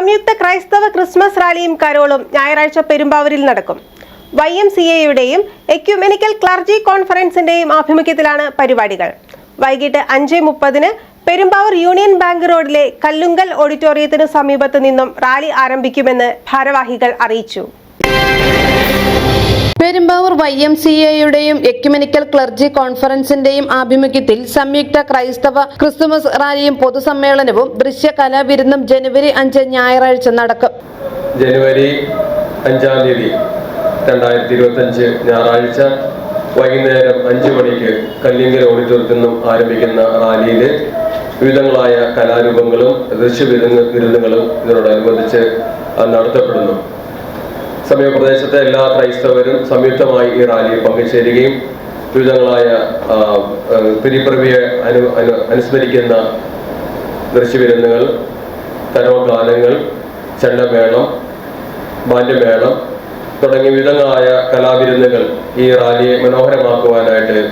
സംയുക്ത ക്രൈസ്തവ ക്രിസ്മസ് റാലിയും കരോളും ഞായറാഴ്ച പെരുമ്പാവൂരിൽ നടക്കും. വൈ എം സി എയുടെയും എക്യുമെനിക്കൽ ക്ലർജി കോൺഫറൻസിന്റെയും ആഭിമുഖ്യത്തിലാണ് പരിപാടികൾ. വൈകിട്ട് അഞ്ച് മുപ്പതിന് പെരുമ്പാവൂർ യൂണിയൻ ബാങ്ക് റോഡിലെ കല്ലുങ്കൽ ഓഡിറ്റോറിയത്തിന് സമീപത്ത് നിന്നും റാലി ആരംഭിക്കുമെന്ന് ഭാരവാഹികൾ അറിയിച്ചു. പെരുമ്പാവൂർ വൈ എം സി എയുടെയും എക്യുമെനിക്കൽ ക്ലർജി കോൺഫറൻസിന്റെയും ആഭിമുഖ്യത്തിൽ സംയുക്ത ക്രൈസ്തവ ക്രിസ്തുമസ് റാലിയും പൊതുസമ്മേളനവും ദൃശ്യ കലാവിരുന്നും ജനുവരി അഞ്ച് ഞായറാഴ്ച നടക്കും. ജനുവരി അഞ്ചാം തീയതി രണ്ടായിരത്തി ഇരുപത്തി അഞ്ച് ഞായറാഴ്ച വൈകുന്നേരം അഞ്ച് മണിക്ക് കല്ലിങ്കൽ ഓഡിറ്റോറിയത്തിൽ നിന്നും ആരംഭിക്കുന്ന റാലിയിൽ വിവിധങ്ങളായ കലാരൂപങ്ങളും ദൃശ്യവിരുന്ന് വിരുന്നുകളും ഇതിനോടനുബന്ധിച്ച് നടത്തപ്പെടുന്നു. സമീപപ്രദേശത്തെ എല്ലാ ക്രൈസ്തവരും സംയുക്തമായി ഈ റാലിയിൽ പങ്കുചേരുകയും വിവിധങ്ങളായ ആ, അനു അനു അനുസ്മരിക്കുന്ന ദൃശ്യവിരുന്നുകൾ തരോഗാനങ്ങൾ ചെണ്ടമേളം ബാല്യമേളം തുടങ്ങിയ വിധങ്ങളായ കലാവിരുന്നുകൾ ഈ റാലിയെ മനോഹരമാക്കുവാനായിട്ട്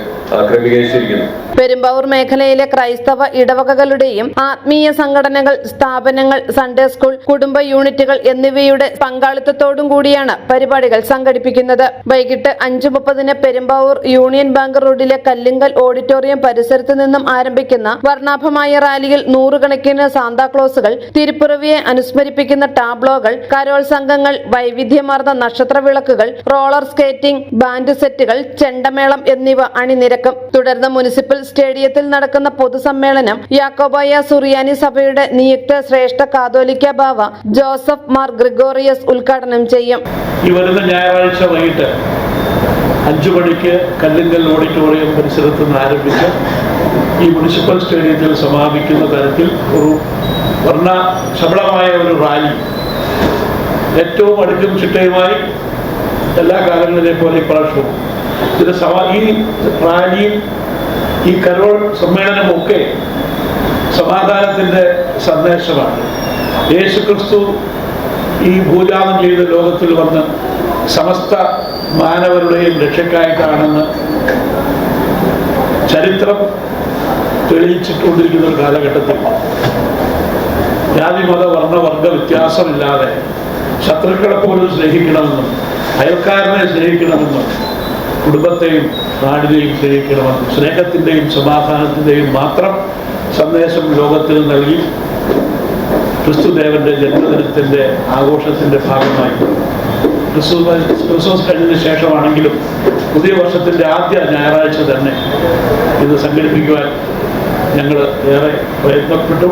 പെരുമ്പാവൂർ മേഖലയിലെ ക്രൈസ്തവ ഇടവകകളുടെയും ആത്മീയ സംഘടനകൾ സ്ഥാപനങ്ങൾ സൺഡേ സ്കൂൾ കുടുംബ യൂണിറ്റുകൾ എന്നിവയുടെ പങ്കാളിത്തത്തോടും കൂടിയാണ് പരിപാടികൾ സംഘടിപ്പിക്കുന്നത്. വൈകിട്ട് അഞ്ചു മുപ്പതിന് പെരുമ്പാവൂർ യൂണിയൻ ബാങ്ക് റോഡിലെ കല്ലിങ്കൽ ഓഡിറ്റോറിയം പരിസരത്ത് നിന്നും ആരംഭിക്കുന്ന വർണാഭമായ റാലിയിൽ നൂറുകണക്കിന് സാന്താക്ലോസുകൾ തിരുപ്പുറവിയെ അനുസ്മരിപ്പിക്കുന്ന ടാബ്ലോകൾ കരോൾ സംഘങ്ങൾ വൈവിധ്യമാർന്ന നക്ഷത്രവിളക്കുകൾ റോളർ സ്കേറ്റിംഗ് ബാൻഡ് സെറ്റുകൾ ചെണ്ടമേളം എന്നിവ അണിനിരക്കും തുടർന്ന് മുനിസിപ്പൽ സ്റ്റേഡിയത്തിൽ നടക്കുന്ന പൊതുസമ്മേളനം യാക്കോബായ സുറിയാനി സഭയുടെ നിയുക്ത ശ്രേഷ്ഠ കാതോലിക്ക ബാവ ജോസഫ് മാർ ഗ്രിഗോറിയസ് ഉദ്ഘാടനം ചെയ്യും. ഈ വരുന്ന ഞായറാഴ്ച വൈകിട്ട് അഞ്ചു മണിക്ക് കല്ലിങ്കൽ ഓഡിറ്റോറിയം പരിസരത്ത് നിന്ന് ആരംഭിച്ച് ഈ മുനിസിപ്പൽ സ്റ്റേഡിയത്തിൽ സമാപിക്കുന്ന തരത്തിൽ ഒരു വർണ ശബളമായ ഒരു റാലി ഏറ്റവും അടുക്കും ചിട്ടയുമായി എല്ലാ കാലങ്ങളിലെ പോലെ ഇപ്രാവശ്യവും ഇത് സമാ ഈ റാലിയും ഈ കരോൾ സമ്മേളനമൊക്കെ സമാധാനത്തിന്റെ സന്ദേശമാണ്. യേശു ക്രിസ്തു ഈ ഭൂജാതം ചെയ്ത ലോകത്തിൽ വന്ന് സമസ്ത മാനവരുടെയും രക്ഷക്കായിട്ടാണെന്ന് ചരിത്രം തെളിയിച്ചിട്ടുകൊണ്ടിരിക്കുന്ന ഒരു കാലഘട്ടത്തിൽ. ജാതി മത വർണവർഗ വ്യത്യാസമില്ലാതെ ശത്രുക്കളെ പോലും സ്നേഹിക്കണമെന്നും അയൽക്കാരനെ സ്നേഹിക്കണമെന്നും കുടുംബത്തെയും നാടിനെയും സ്നേഹിക്കണമെന്ന് സ്നേഹത്തിന്റെയും സമാധാനത്തിന്റെയും മാത്രം സന്ദേശം ലോകത്തിൽ നൽകി ക്രിസ്തുദേവന്റെ ജന്മദിനത്തിന്റെ ആഘോഷത്തിന്റെ ഭാഗമായി. ക്രിസ്തു ക്രിസ്മസ് കഴിഞ്ഞതിന് ശേഷമാണെങ്കിലും പുതിയ വർഷത്തിന്റെ ആദ്യ ഞായറാഴ്ച തന്നെ ഇത് സംഘടിപ്പിക്കുവാൻ ഞങ്ങൾ ഏറെ പ്രയത്നപ്പെട്ടു.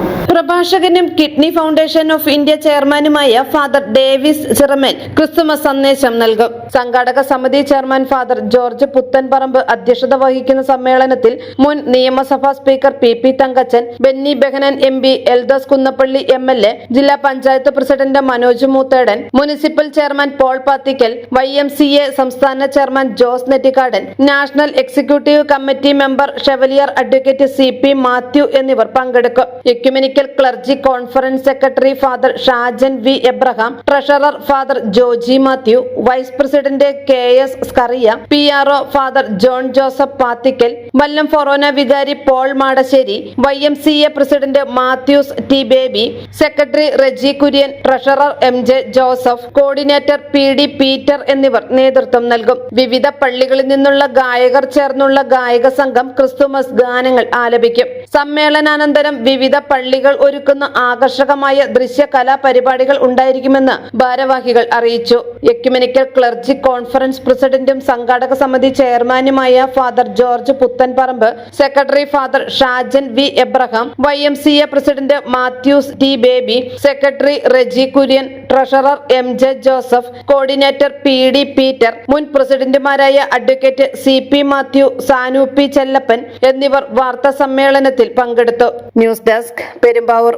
പ്രഭാഷകനും കിഡ്നി ഫൗണ്ടേഷൻ ഓഫ് ഇന്ത്യ ചെയർമാനുമായ ഫാദർ ഡേവിസ് ചിറമൻ ക്രിസ്തുമസ് സന്ദേശം നൽകും. സംഘാടക സമിതി ചെയർമാൻ ഫാദർ ജോർജ് പുത്തൻപറമ്പ് അധ്യക്ഷത വഹിക്കുന്ന സമ്മേളനത്തിൽ മുൻ നിയമസഭാ speaker P P Thankachan Benny Behanan M P Eldhose Kunnappilly M L A ജില്ലാ panchayat president Manoj Moothedan municipal chairman Paul Pathikkal Y M C A സംസ്ഥാന chairman Jose Nettikkadan national executive committee member chevalier advocate C P Mathew എന്നിവർ പങ്കെടുക്കും. Ecumenical clergy conference secretary father Shajan V Abraham treasurer father Joji Mathew vice president K S Scaria P R father John Joseph Pathikkal Vallam forane വികാരി Paul Madassery Y M C A president Mathews T Baby secretary Reji Kurian treasurer M J Joseph coordinator P D Peter എന്നിവർ നേതൃത്വം നൽകും. വിവിധ പള്ളികളിൽ നിന്നുള്ള ഗായകർ ചേർന്നുള്ള ഗായക സംഘം ക്രിസ്തുമസ് ഗാനങ്ങൾ ആലപിക്കും. സമ്മേളനാനന്തരം വിവിധ പള്ളികൾ ഒരുക്കുന്ന ആകർഷകമായ ദൃശ്യ കലാ പരിപാടികൾ ഉണ്ടായിരിക്കുമെന്ന് ഭാരവാഹികൾ അറിയിച്ചു. എക്യുമെനിക്കൽ ക്ലർജി കോൺഫറൻസ് പ്രസിഡന്റും സംഘാടക സമിതി ചെയർമാനുമായ father George Puthenparambu secretary father Shajan V Abraham vice president Mathews T Baby secretary Reji Kurian treasurer M J Joseph coordinator P D Peter മുൻ പ്രസിഡന്റുമാരായ advocate C P Mathew Sanu P Chellappan എന്നിവർ വാർത്താ സമ്മേളനത്തിൽ പങ്കെടുത്തു. News desk Perumbavoor.